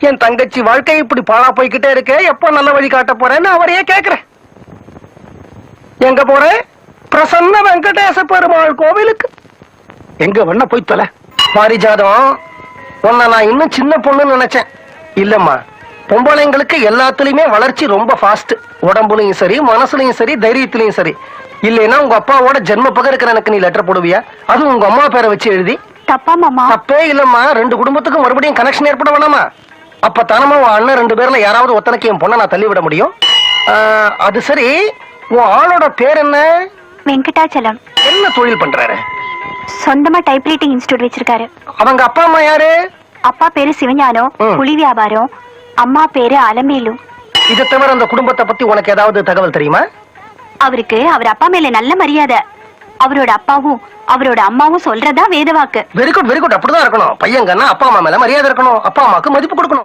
என் தங்கச்சி வாழ்க்கை இப்படி பாழா போய்கிட்டே இருக்கே எப்போ நல்ல வழி காட்ட போறேன்னு அவரையே கேக்குறேன். எங்க போறேன் பிரசன்ன வெங்கடேச பெருமாள் கோவிலுக்கு. எங்க வேணா போய் தொலை. பாரிஜாதம் உன்னை நான் இன்னும் சின்ன பொண்ணுன்னு நினைச்சேன். இல்லம்மா பொம்பளைங்களுக்கு எல்லாத்துலயுமே வளர்ச்சி ரொம்ப ஃபாஸ்ட் உடம்புலயும் சரி மனசுலயும் சரி தைரியத்திலயும் சரி. இல்லைன்னா உங்க அப்பாவோட ஜென்ம பகம் இருக்கிற எனக்கு நீ லெட்டர் போடுவியா? அதுவும் உங்க அம்மா பேரை வச்சு எழுதி. தப்பா மாமா. தப்பே இல்லம்மா ரெண்டு குடும்பத்துக்கும் மறுபடியும் கனெக்ஷன் ஏற்பட வேணாமா? அப்ப தானமா உன் அண்ணன் ரெண்டு பேர்ல யாராவது ஒத்தனைக்கு என் பொண்ணை நான் தள்ளி விட முடியும்? அது சரி. உன் ஆளோட பேர் என்ன? வெங்கடாச்சலம். என்ன தொழில் பண்றாரு? சொந்தமா டைப்ரைட்டிங் இன்ஸ்டியூட் வச்சிருக்காரு. அவங்க அப்பா அம்மா யாரு? அப்பா பேரு சிவஞானம். புலி வியாபாரம் அம்மா பேரு அலமேலு. இதை தவிர அந்த குடும்பத்தை பத்தி உனக்கு ஏதாவது தகவல் தெரியுமா? அவருக்கு அவர் அப்பா மேல நல்ல மரியாதை. அவரோட அப்பாவும் அவரோட அம்மாவும் சொல்றதா வேத வாக்கு வெரி குட் வெரி குட் அப்படிதான் இருக்கணும். பையங்கன்னா அப்பா அம்மா மேல மரியாதை இருக்கணும். அப்பா அம்மாக்கு மதிப்பு கொடுக்கணும்.